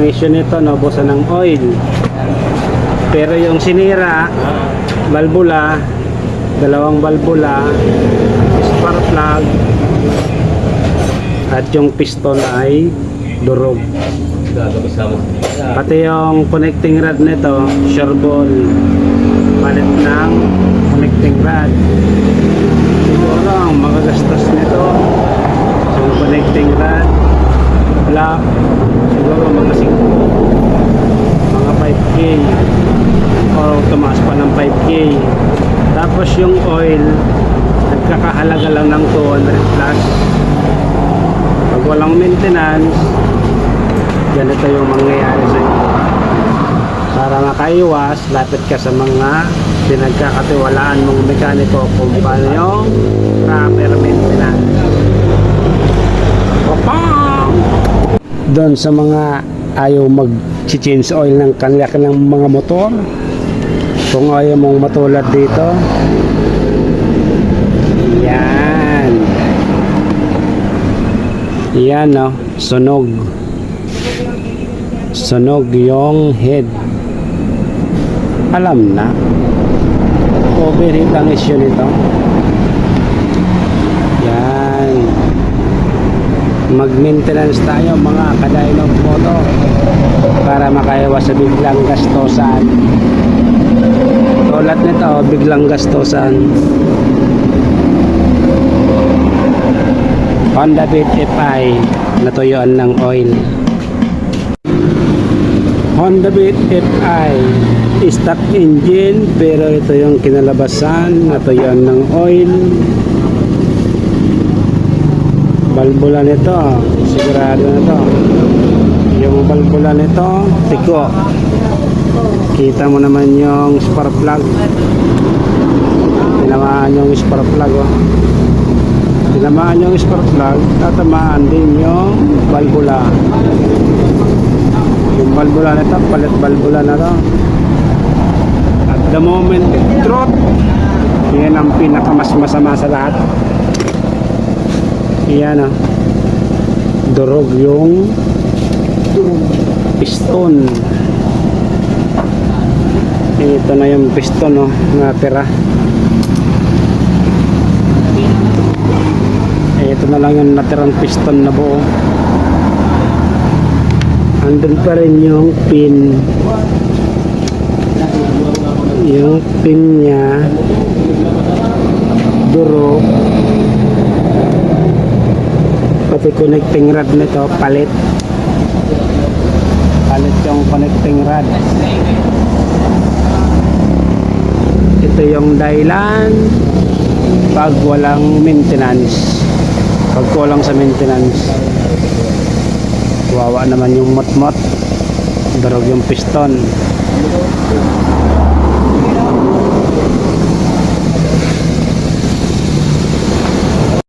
ang issue nito, naubusan ng oil. Pero yung sinira, balbula, dalawang balbula, spark plug, at yung piston ay durog. Pati yung connecting rod nito, sure ball, palit ng connecting rod. Siguro ang magagastos nito, yung connecting rod, wala, siguro mga 5, mga 5K, o tumaas pa ng 5K. Tapos yung oil, nagkakahalaga lang ng 200 plus. Pag walang maintenance, ganito yung mangyayari sa iyo. Para makaiwas, lapit ka sa mga pinagkakatiwalaan mong mekaniko kung paano yung proper maintenance. Papang! Doon sa mga ayaw mag-change oil ng kanilang mga motor, kung ayaw mong matulad dito, yan. Yan no, sunog. Sunog yung head. Alam na. Overheat ang issue nito. Yan. Mag-maintenance tayo mga kadainong motor para makaiwas sa biglang gastosan. Tulad nito, biglang gastosan. Honda Beat FI natuyuan ng oil. Honda Beat FI stock engine pero ito yung kinalabasan natuyuan ng oil. Balbula nito, sigurado na to. Yung balbula nito, tiko. Kita mo naman yung spark plug. Tinamaan yung spark plug oh tinamaan yung spark plug, tatamaan din yung balbula. Yung balbula na ito, palit balbula na to. At the moment it drop, yan ang pinakamas masama sa lahat. Yan ah. Durog yung piston. Ito na yung piston no, natira. Eh, ito na lang yung natirang piston na buo. Andun pa rin yung pin. Yung pin niya. Duro. Pati connecting rod nito, palit. Palit yung connecting rod. Ito yung dahilan pag walang maintenance pag kulang sa maintenance wawa naman yung mot-mot darog yung piston